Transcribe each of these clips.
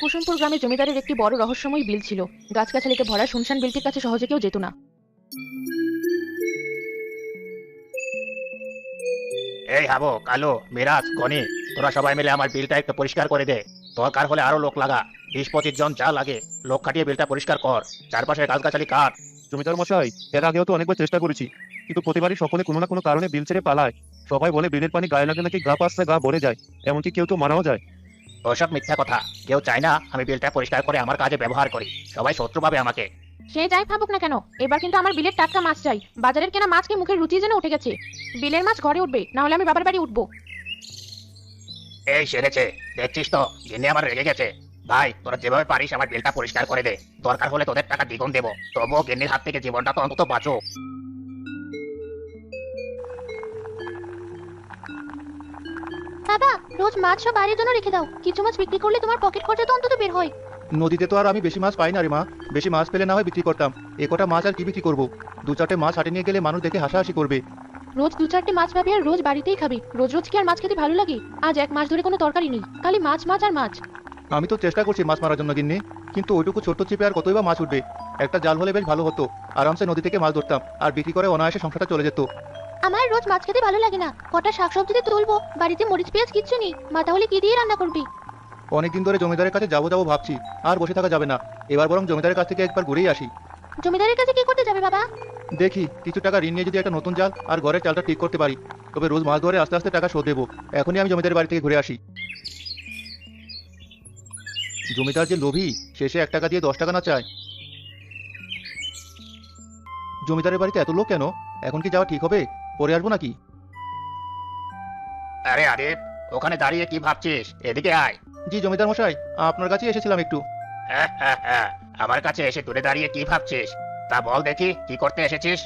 কুসুমপুর গ্রামে জমিদারের একটি বড় রহস্যময় বিল ছিল। গাছগাছালিতে ভরা শুনশান বিলটির কাছে সহজে কেউ যেত না। এই হাবো কালো মিরাজ গনি তোরা সবাই মিলে আমার বিলটা একটু পরিষ্কার করে দে। দরকার হলে আরও লোক লাগা। বিশ পঁচিশ জন যা লাগে লোক খাটিয়ে বিলটা পরিষ্কার কর। চারপাশে গাছগাছালি কাট। জমিদার মশাই এর আগেও তো অনেকবার চেষ্টা করেছি কিন্তু প্রতিবারই সকলে কোনো না কোনো কারণে বিল ছেড়ে পালায়। সবাই বলে বিলের পানি গায়ে লাগলে নাকি গা পাশে গা ভরে যায় এমনকি কেউ তো মারাও যায়। ওসব মিথ্যা কথা। কেউ চায় না আমি বিলটা পরিষ্কার করে আমার কাজে ব্যবহার করি। সবাই শত্রু ভাবে আমাকে। সে যাই ভাবুক না কেন এবার কিন্তু আমার বিলের টাটকা মাছ চাই। বাজারের কেনা মাছকে মুখের রুচি যেন উঠে গেছে। বিলের মাছ ঘরে উঠবে না হলে আমি বাবার বাড়ি উঠবো। এই সেরেছে দেখছিস তো গিন্নি আমার রেগে গেছে। ভাই তোরা যেভাবে পারিস আমার বিলটা পরিষ্কার করে দে। দরকার হলে তোদের টাকা দ্বিগুণ দেবো। তবুও গিন্নির হাত থেকে জীবনটা তো অন্তত বাঁচো বাবা রোজ মাছ সব জন্য রেখে দাও। কিছু মাছ বিক্রি করলে তোমার পকেট খরচা তো অন্তত বের হয়। নদীতে তো আর আমি বেশি মাছ পাই না রে মা। বেশি মাছ পেলে না হয় বিক্রি করতাম। এ কটা মাছ আর কি বিক্রি করব? দু চারটে মাছ হাটে নিয়ে গেলে মানুষ দেখে হাসাহাসি করবে। রোজ দু চারটে মাছ পাবি আর রোজ বাড়িতেই খাবি। রোজ রোজ কি আর মাছ খেতে ভালো লাগে? আজ এক মাস ধরে কোনো তরকারি নেই। খালি মাছ মাছ আর মাছ। আমি তো চেষ্টা করছি মাছ মারার জন্য গিন্নি। কিন্তু ওইটুকু ছোট্ট চিপে আর কতই বা মাছ উঠবে? একটা জাল হলে বেশ ভালো হতো। আরামসে নদী থেকে মাছ ধরতাম। আর বিক্রি করে অনায়াসে সংসারটা চলে যেত। আমার রোজ মাছ খেতে ভালো লাগে না। কটা শাকসবজিতে তুলবো বাড়িতে মরিচ পেঁয়াজ কিচ্ছু নেই। মা তাহলে কি দিয়ে রান্না করবি? অনেকদিন ধরে জমিদারের কাছে যাব যাব ভাবছি আর বসে থাকা যাবে না। এবার বরং জমিদারের কাছ থেকে একবার ঘুরেই আসি। জমিদারের কাছে কি করতে যাবে বাবা? দেখি কিছু টাকা ঋণ নিয়ে যদি একটা নতুন জাল আর ঘরের চালটা ঠিক করতে পারি তবে রোজ মাছ ধরে আস্তে আস্তে টাকা শোধ দেবো। এখনই আমি জমিদারের বাড়ি থেকে ঘুরে আসি। জমিদার যে লোভী শেষে এক টাকা দিয়ে দশ টাকা না চায়। জমিদারের বাড়িতে এত লোক কেন? এখন কি যাওয়া ঠিক হবে? পরে আসব নাকি? আরে আরে ওখানে দাঁড়িয়ে কি ভাবছিস? এদিকে আয়। জি জমিদার মশাই আপনার কাছেই এসেছিলাম একটু। হ্যাঁ, হ্যাঁ, হ্যাঁ। আমার কাছে এসে দূরে দাঁড়িয়ে কি ভাবছিস? তা বল দেখি কি করতে এসেছিস?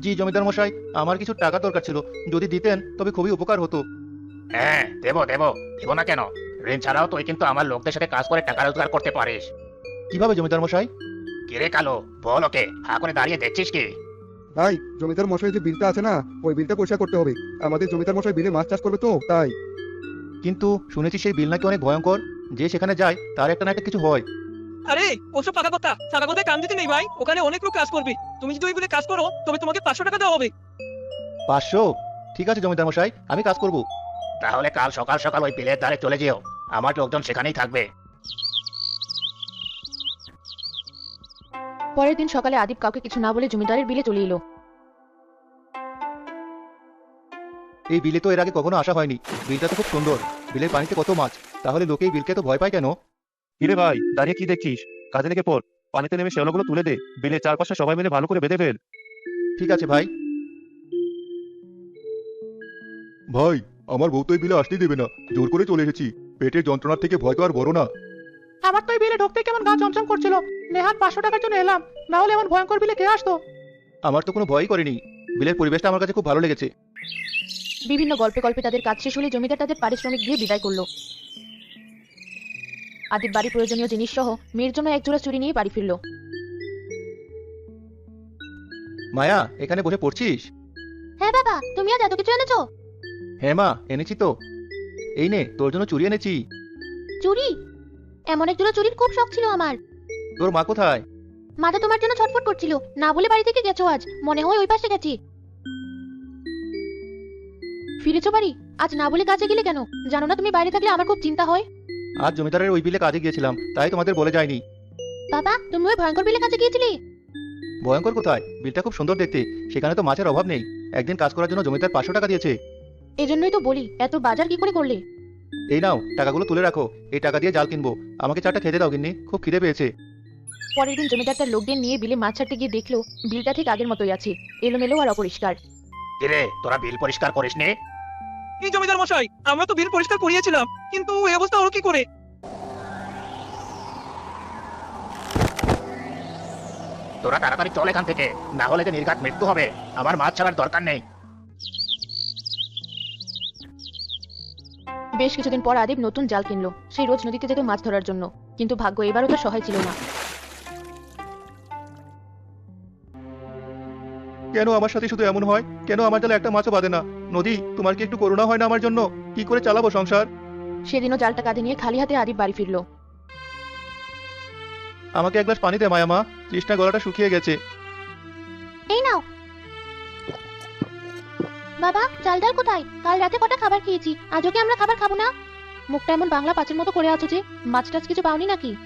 জি জমিদার মশাই আমার কিছু টাকা দরকার ছিল। যদি দিতেন তবে খুবই উপকার হতো। হ্যাঁ দেবো দেবো। দেবো না কেন? ঋণ ছাড়াও তুই কিন্তু আমার লোকদের সাথে কাজ করে টাকা রোজগার করতে পারিস। কীভাবে জমিদার মশাই? কিরে কালো বল ওকে হা করে দাঁড়িয়ে দেখছিস কি? তাই জমিদার মশাই যে বিলটা আছে না ওই বিলটা পরিষ্কার করতে হবে। আমাদের জমিদার মশাই বিলে মাছ চাষ করবে তো তাই। কিন্তু শুনেছি সেই বিল নাকি অনেক ভয়ঙ্কর। যে সেখানে যায় তার একটা না একটা কিছু হয়। আরে ওসব পাকা কথা। কথায় কান দিতে নেই ভাই। ওখানে অনেক লোক কাজ করবে। তুমি যদি ওই বলে কাজ করো তবে তোমাকে পাঁচশো টাকা দেওয়া হবে। পাঁচশো? ঠিক আছে জমিদার মশাই আমি কাজ করব। তাহলে কাল সকাল সকাল ওই বিলের ধারে চলে যেও। আমার লোকজন সেখানেই থাকবে। পরের দিন সকালে আদিব কাউকে কিছু না বলে জমিদারের বিলে চলে এলো। এই বিলে তো এর আগে কখনো আসা হয়নি। বিলটা তো খুব সুন্দর। বিলের পানিতে কত মাছ। তাহলে লোকে এই বিলকে তো ভয় পায় কেন? কিরে ভাই দাঁড়িয়ে কি দেখছিস? কাজে লেগে পড়। পানিতে নেমে শেওলাগুলো তুলে দে। বিলের চারপাশে সবাই মিলে ভালো করে বেঁধে ফেল। ঠিক আছে ভাই। ভাই আমার বউ তো এই বিলে আসতেই দেবে না। জোর করে চলে এসেছি। পেটের যন্ত্রণার থেকে ভয় তো আর বড় না। আমার তো এই বিলে ঢুকতে কেমন গা চমচম করছিল? নেহাত পাঁচশো টাকার জন্য এলাম না হলে এমন ভয়ঙ্কর বিলে কে আসতো? আমার তো কোনো ভয়ই করেনি। বিলের পরিবেশটা আমার কাছে খুব ভালো লেগেছে। বিভিন্ন গল্পে গল্পে তাদের কাজ শেষ হলে জমিদার তাদের পারিশ্রমিক দিয়ে বিদায় করল। আদিব বাড়ি প্রয়োজনীয় জিনিস সহ মেয়ের জন্য এক জোড়া চুরি নিয়ে বাড়ি ফিরলো। মায়া এখানে বসে পড়ছিস? হ্যাঁ বাবা তুমি আজ এত কিছু এনেছো? হ্যাঁ মা এনেছি তো। এই নে তোর জন্য চুরি এনেছি। চুরি এমন এক জোড়া চুরির খুব শখ ছিল আমার। তোর মা কোথায়? মাথা তোমার জন্য ছটফট করছিল। না বলে বাড়ি থেকে গেছো আজ। মনে হয় ওই পাশে গেছি। ফিরেছো বাড়ি? আজ না বলে কাজে গেলে কেন? জানো না তুমি বাইরে থাকলে আমার খুব চিন্তা হয়। আজ জমিদারের ওই বিলে কাজে গিয়েছিলাম তাই তোমাদের বলে যায়নি। বাবা তুমি ওই ভয়ঙ্কর বিলে কাজে গিয়েছিলে? ভয়ঙ্কর কোথায়? বিলটা খুব সুন্দর দেখতে। সেখানে তো মাছের অভাব নেই। একদিন কাজ করার জন্য জমিদার পাঁচশো টাকা দিয়েছে। এজন্যই তো বলি এত বাজার কি করে করলে? এই নাও টাকাগুলো তুলে রাখো। এই টাকা দিয়ে জাল কিনবো। আমাকে চারটা খেতে দাও গিন্নি। খুব খিদে পেয়েছে। পরের দিন জমিদার তার লোকদের নিয়ে বিলে মাছ ছাড়তে গিয়ে দেখল বিলটা ঠিক আগের মতোই আছে। এলোমেলো আর অপরিষ্কার। কিরে তোরা বিল পরিষ্কার করিস নে? এই জমিদার মশাই আমরা তো বিল পরিষ্কার করিয়েছিলাম কিন্তু এই অবস্থা হলো কি করে? তোরা তাড়াতাড়ি চল এখান থেকে না হলে যে নির্ঘাত মৃত্যু হবে আমার মাছ ছাড়ার দরকার নেই। বেশ কিছুদিন পর আদিব নতুন জাল কিনলো। সেই রোজ নদীতে যেত মাছ ধরার জন্য কিন্তু ভাগ্য এবারও তার সহায় ছিল না। কেন আমার সাথে শুধু এমন হয়? কেন আমার জালে একটা মাছও বাঁধে না? নদী তোমার কি একটু করুণা হয় না আমার জন্য? কি করে চালাবো সংসার? সেদিনও জালটা কাঁধে নিয়ে খালি হাতে আদিব বাড়ি ফিরলো। আমাকে এক গ্লাস পানি দে মায়া মা তৃষ্ণা গলাটা শুকিয়ে গেছে। এই নাও বাবা চাল ডাল কোথায়? কাল রাতে কটা খাবার খেয়েছি। আজও কি আমরা খাবার খাব না? মুখটা এমন বাংলা পাঁচের মতো করে আছো যে মাছ টাছ কিছু পাওনি নাকি?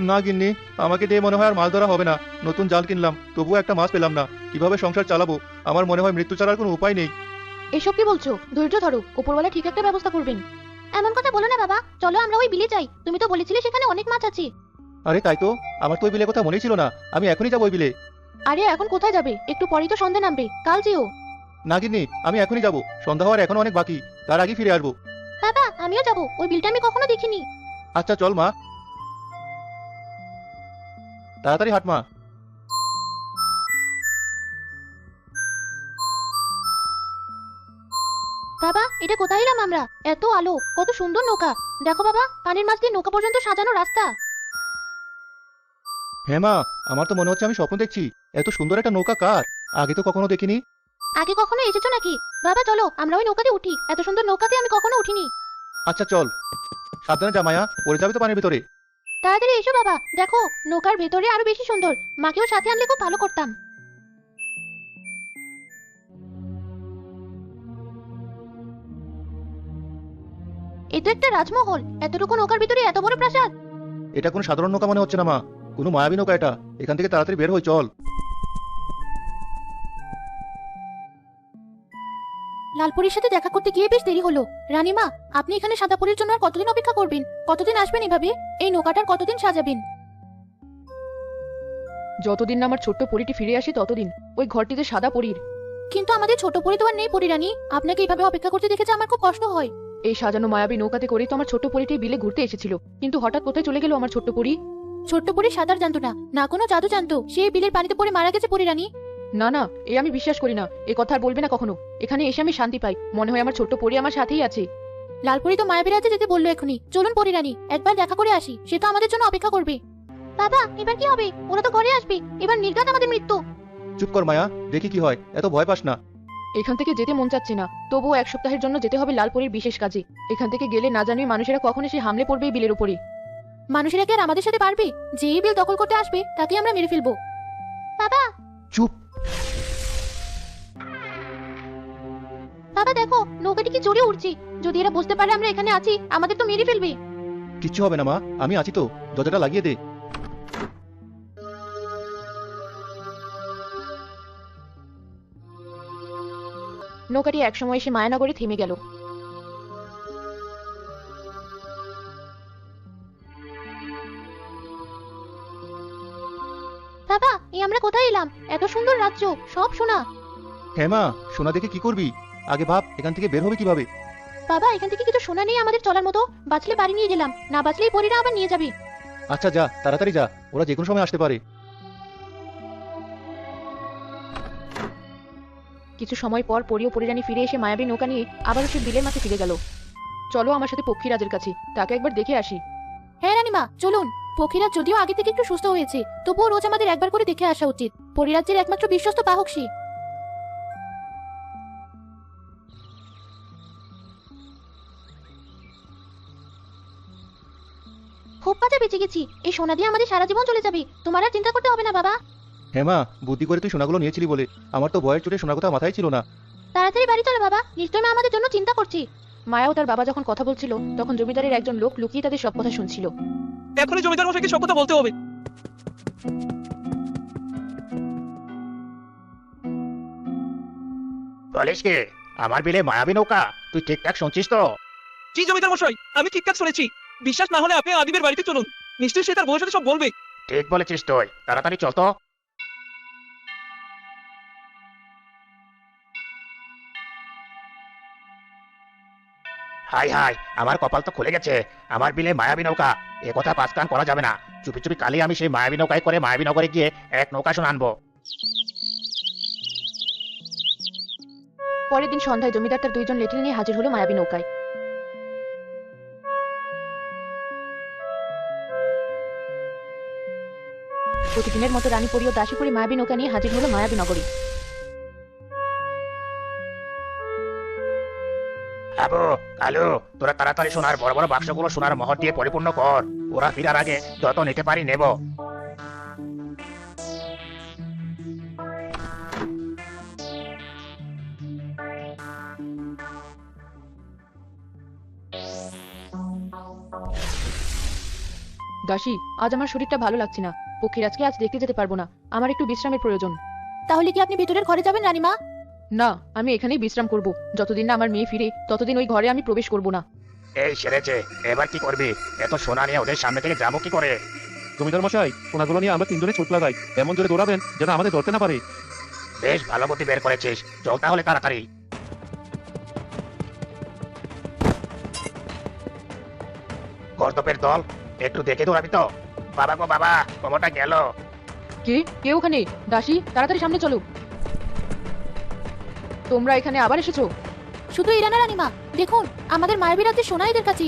না গিন্নি আমাকে দিয়ে মনে হয় আর মাছ ধরা হবে না। নতুন জাল কিনলাম তবুও একটা মাছ পেলাম না। কীভাবে সংসার চালাবো? আমার মনে হয় মৃত্যু ছাড়ার কোনো উপায় নেই। এসব কি বলছো? ধৈর্য ধরো উপরওয়ালা ঠিক একটা ব্যবস্থা করবেন। এমন কথা বলো না বাবা। চলো আমরা ওই বিলে যাই। তুমি তো বলেছিলে সেখানে অনেক মাছ আছে। আরে তাই তো আমার তো ওই বিলে কথা মনেই ছিল না। আমি এখনই যাব ওই বিলে। আরে এখন কোথায় যাবে? একটু পরেই তো সন্ধ্যা নামবে। কাল যেও। না গিন্নি আমি এখনই যাব। সন্ধ্যা হওয়ার এখনও অনেক বাকি। তার আগে ফিরে আসব। বাবা আমিও যাব। ওই বিলটা আমি কখনো দেখিনি। আচ্ছা চল মা। তাড়াতাড়ি হাট মা। বাবা এটা কোথায় এলাম আমরা? এত আলো কত সুন্দর নৌকা। দেখো বাবা পানির মাছ দিয়ে নৌকা পর্যন্ত সাজানো রাস্তা। হ্যাঁ মা আমার তো মনে হচ্ছে আমি স্বপ্ন দেখছি। এত সুন্দর একটা নৌকা কার? আগে তো কখনো দেখিনি। আগে কখনো এসেছ নাকি? বাবা চলো আমরা ওই নৌকাতে উঠি। এত সুন্দর নৌকাতে আমি কখনো উঠিনি। আচ্ছা চল। সাবধানে যা মায়া। পড়ে যাবে তো পানির ভিতরে। তাড়াতাড়ি এসো বাবা। দেখো নৌকার ভেতরে আরও বেশি সুন্দর। মাকেও সাথে আনলে খুব ভালো করতাম। এ তো একটা রাজমহল। এতটুকু নৌকার ভিতরে এত বড় প্রাসাদ? এটা কোনো সাধারণ নৌকা মনে হচ্ছে না মা। কোনো মায়াবী নৌকা এটা। এখান থেকে তাড়াতাড়ি বের হই চল। লালপুরীর সাথে দেখা করতে গিয়ে বেশ দেরি হলো। রানীমা আপনি এখানে সাদাপুরীর জন্য আর কতদিন অপেক্ষা করবেন? কতদিন আসবেন এভাবে? এই নৌকাটার কতদিন সাজাবেন? যতদিন না আমার ছোট্ট পরীটি ফিরে আসে ততদিন। ওই ঘরটিতে সাদা পরীর কিন্তু আমাদের ছোট পরি তো আর নেই পরি রানী। আপনাকে এইভাবে অপেক্ষা করতে দেখেছে আমার খুব কষ্ট হয়। এই সাজানো মায়াবী নৌকাতে করে তো আমার ছোট্ট পরীটি বিলে ঘুরতে এসেছিল। কিন্তু হঠাৎ কোথায় চলে গেল আমার ছোট্ট পরী? ছোট্ট পরি সাঁতার জানতো না না কোনো জাদু জানতো। সে বিলের পানিতে পড়ে মারা গেছে পরি রানী। না না এ আমি বিশ্বাস করি না। এ কথা আর বলবে না কখনো। এখানে এসে আমি শান্তি পাই। মনে হয় আমার ছোট্ট পরী আমার সাথেই আছে। লালপুরি তো মায়াবী রাজ্যে যেতে বলল এখনই চলুন পরি রানী একবার দেখা করে আসি। সে তো আমাদের জন্য অপেক্ষা করবে। বাবা এবার কি হবে? ওরা তো ঘরে আসবে। এবার নির্ঘাত আমাদের মৃত্যু। চুপ কর মায়া। দেখি কি হয়। এত ভয় পাস না। এখান থেকে যেতে মন চাচ্ছে না। তবুও এক সপ্তাহের জন্য যেতে হবে লালপুরীর বিশেষ কাজে। এখান থেকে গেলে না জানি মানুষেরা কখন এসে হামলে পড়বে এই বিলের উপরে। মানুষেরা কি আর আমাদের সাথে পারবে? যে এই বিল দখল করতে আসবে তাকে আমরা মেরে ফেলব। বাবা! চুপ। বাবা দেখো নৌকাটি কি জোরে উঠছে যদি এরা বুঝতে পারে আমরা এখানে আছি আমাদের তো মেরে ফেলবে। কিচ্ছু হবে না মা। আমি আছি তো। দরজাটা লাগিয়ে দে। নৌকাটি একসময় এসে মায়ানগরে থেমে গেল। এই আমরা কোথায় এলাম? এত সুন্দর রাজ্য সব শোনা হ্যাঁ মা সোনা দেখে কি করবি? আগে ভাব এখান থেকে বের হবে কীভাবে? বাবা এখান থেকে কিছু শোনা নেই আমাদের চলার মতো। বাঁচলে বাড়ি নিয়ে গেলাম না বাঁচলেই পরীরা আবার নিয়ে যাবে। আচ্ছা যা তাড়াতাড়ি যা ওরা যে কোনো সময় আসতে পারে। কিছু সময় পর পরী ও পরিরানী ফিরে এসে মায়াবী নৌকা নিয়ে আবারও সে বিলের মাঠে ফিরে গেল। চলো আমার সাথে পক্ষীরাজের কাছে তাকে একবার দেখে আসি। হ্যাঁ রানীমা চলুন। পক্ষীরা যদিও আগে থেকে একটু সুস্থ হয়েছে তবুও রোজ আমাদের একবার করে দেখে আসা উচিত। পরিরাজ্যের একমাত্র বিশ্বস্ত বাহক সে। খুব বাজে বেঁচে গেছি। এই সোনা দিয়ে আমাদের সারা জীবন চলে যাবে। তোমার আর চিন্তা করতে হবে না বাবা। হ্যাঁ মা বুদ্ধি করে তুই সোনাগুলো নিয়েছিলি বলে। আমার তো ভয়ের চোটে সোনা কথা মাথায় ছিল না। তাড়াতাড়ি বাড়ি চলো বাবা। নিশ্চয় মা আমাদের জন্য চিন্তা করছি। মায়া ও তার বাবা যখন কথা বলছিল তখন জমিদারের একজন লোক লুকিয়ে তাদের সব কথা শুনছিল। এখনই জমিদার মশাইকে সব কথা বলতে হবে। বলিস কি? আমার বিলে মায়াবী নৌকা তুই ঠিকঠাক শুনছিস তো? জি জমিদার মশাই আমি ঠিকঠাক শুনেছি। বিশ্বাস না হলে আপনি আদিবের বাড়িতে চলুন নিশ্চয়ই সে তার বউয়ের সাথে সব বলবে। ঠিক বলেছিস তুই তাড়াতাড়ি চল তো। হাই হাই আমার কপাল তো খুলে গেছে আমার বিলে মায়াবী নৌকা এ কথা পাঁচকান করা যাবে না। চুপি চুপি কালি আমি সেই মায়াবী নৌকায় করে মায়াবী নগরে গিয়ে এক নৌকা শুনে আনব। পরের দিন সন্ধ্যায় জমিদার তার দুইজন লেটিল নিয়ে হাজির হলো মায়াবী নৌকায়। প্রতিদিনের মতো রানীপুরী ও দাসীপুরী মায়াবী নৌকা নিয়ে হাজির হলো মায়াবী নগরী। আবু কালু তোরা তাড়াতাড়ি সোনার বড় বড় বাক্সগুলো সোনার মহর দিয়ে পরিপূর্ণ কর। ওরা ফিরার আগে যত নিতে পারি নেব। দাসী আজ আমার শরীরটা ভালো লাগছে না। পক্ষীরাজকে আজ দেখতে যেতে পারব না। আমার একটু বিশ্রামের প্রয়োজন। তাহলে কি আপনি ভেতরের ঘরে যাবেন রানীমা? না আমি এখানেই বিশ্রাম করব। যতদিন না আমার মেয়ে ফিরে ততদিন ওই ঘরে আমি প্রবেশ করব না। এই সেরেছে এবার কি করবি? এত সোনা নিয়ে ওদের সামনে থেকে যাব কি করে? জমিদার মশাই সোনাগুলো নিয়ে আমরা তিনজনে ছুট লাগাই। এমন জোরে দৌড়াবেন যেন আমাদের ধরতে না পারে। বেশ ভালো বুদ্ধি বের করেছিস। চল তাহলে তাড়াতাড়ি। গর্দপের দল একটু দেখে দৌড়াবি তো। বাবা গো বাবা কোমরটা গেল। কে? কে ওখানে? দাসী তাড়াতাড়ি সামনে চলো। তোমরা এখানে আবার এসেছ? শুধু ইরানা রানীমা দেখুন আমাদের মায়াবী রাজ্যে সোনা এদের কাছে।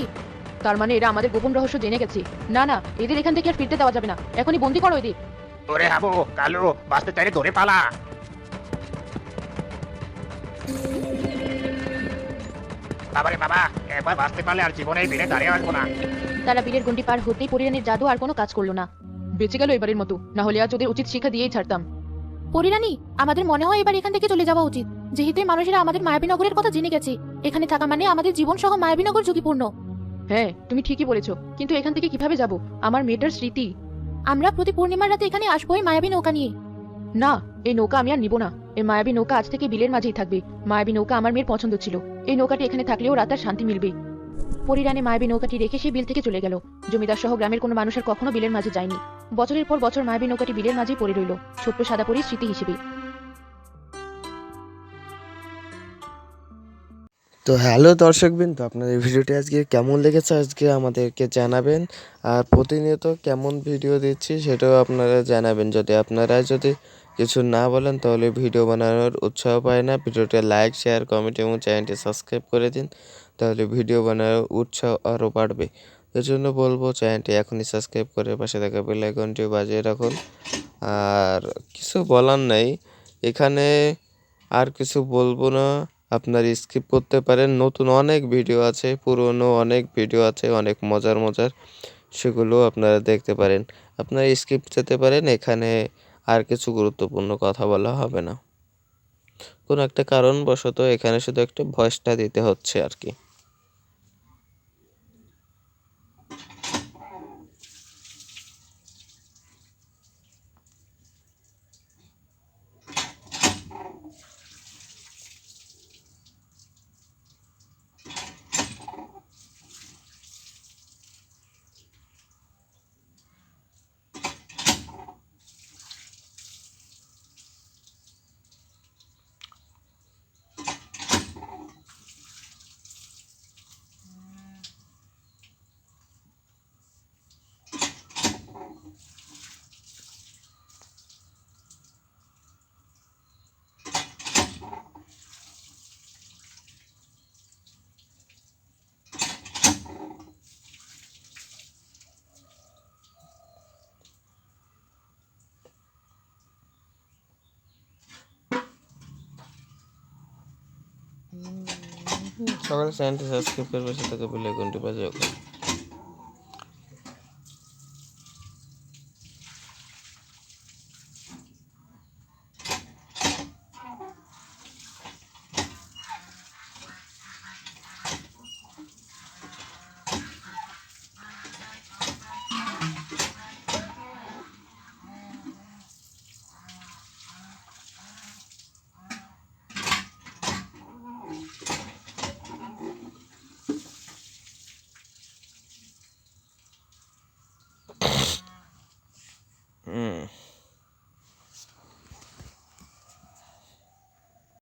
তার মানে এরা আমাদের গোপন রহস্য জেনে গেছে। না না এদের এখান থেকে আর ফিরতে দেওয়া যাবে না। এখনই বন্দি করো এদের। ওরে হাবু কালু বাঁচতে চাইলে ধরে পালা। বাবারে বাবা একবার বাঁচতে পারলে আর জীবনে এই ভিড়ে দাঁড়িয়ে আসব না। তারা বীরের গন্ডি পার হতেই পরিরানীর জাদু আর কোনো কাজ করল না। বেঁচে গেল এবারের মতো। না হলে আজ ওদের উচিত শিক্ষা দিয়েই ছাড়তাম। পরিরানি আমাদের মনে হয় এবার এখান থেকে চলে যাওয়া উচিত। যেহেতু মানুষেরা আমাদের মায়াবী নগরের কথা জেনে গেছে এখানে থাকা মানে আমাদের জীবন সহ মায়াবী নগর ঝুঁকিপূর্ণ। হ্যাঁ তুমি ঠিকই বলেছ কিন্তু এখান থেকে কীভাবে যাব? আমার মেয়েটার স্মৃতি। আমরা প্রতি পূর্ণিমার রাতে এখানে আসব এই মায়াবী নৌকা নিয়ে। না এই নৌকা আমি আর নিব না। এই মায়াবী নৌকা আজ থেকে বিলের মাঝেই থাকবে। মায়াবী নৌকা আমার মেয়ের পছন্দ ছিল। এই নৌকাটি এখানে থাকলেও রাত আর শান্তি মিলবে। পরিরানে মায়াবী নৌকাটি রেখে সে বিল থেকে চলে গেল। জমিদার সহ গ্রামের কোনো মানুষের কখনো বিলের মাঝে যায়নি। বছরের পর বছর মায়াবী নৌকাটি বিলের মাঝেই পড়ে রইল। ছোট্ট সাদা পরির স্মৃতি হিসেবে। তো হ্যালো দর্শকবৃন্দ আপনাদের ভিডিওটি আজকে কেমন লেগেছে আজকে আমাদেরকে জানাবেন। আর প্রতিনিয়ত কেমন ভিডিও দিচ্ছি সেটাও আপনারা জানাবেন। যদি আপনারা যদি কিছু না বলেন তাহলে ভিডিও বানানোর উৎসাহ পায় না। ভিডিওটা লাইক, শেয়ার, কমেন্ট এবং চ্যানেলটি সাবস্ক্রাইব করে দিন, তাহলে ভিডিও বানানোর উৎসাহ আরও বাড়বে। এর জন্য বলব চ্যানেলটি এখনই সাবস্ক্রাইব করে পাশে থাকা বেল আইকনটি বাজিয়ে রাখুন। আর কিছু বলার নেই, এখানে আর কিছু বলব না। আপনার স্কিপ করতে পারেন। নতুন অনেক ভিডিও আছে, পুরনো অনেক ভিডিও আছে, অনেক মজার মজার, সেগুলো আপনারা দেখতে পারেন। আপনারা স্কিপ যেতে পারেন, এখানে আর কিছু গুরুত্বপূর্ণ কথা বলা হবে না। কোনো একটা কারণবশত এখানে শুধু একটা ভয়েসটা দিতে হচ্ছে আর কি। সকালে চ্যানেলটি সাবস্ক্রাইব করে পাশে থাকা বেল আইকনটি বাজে রাখুন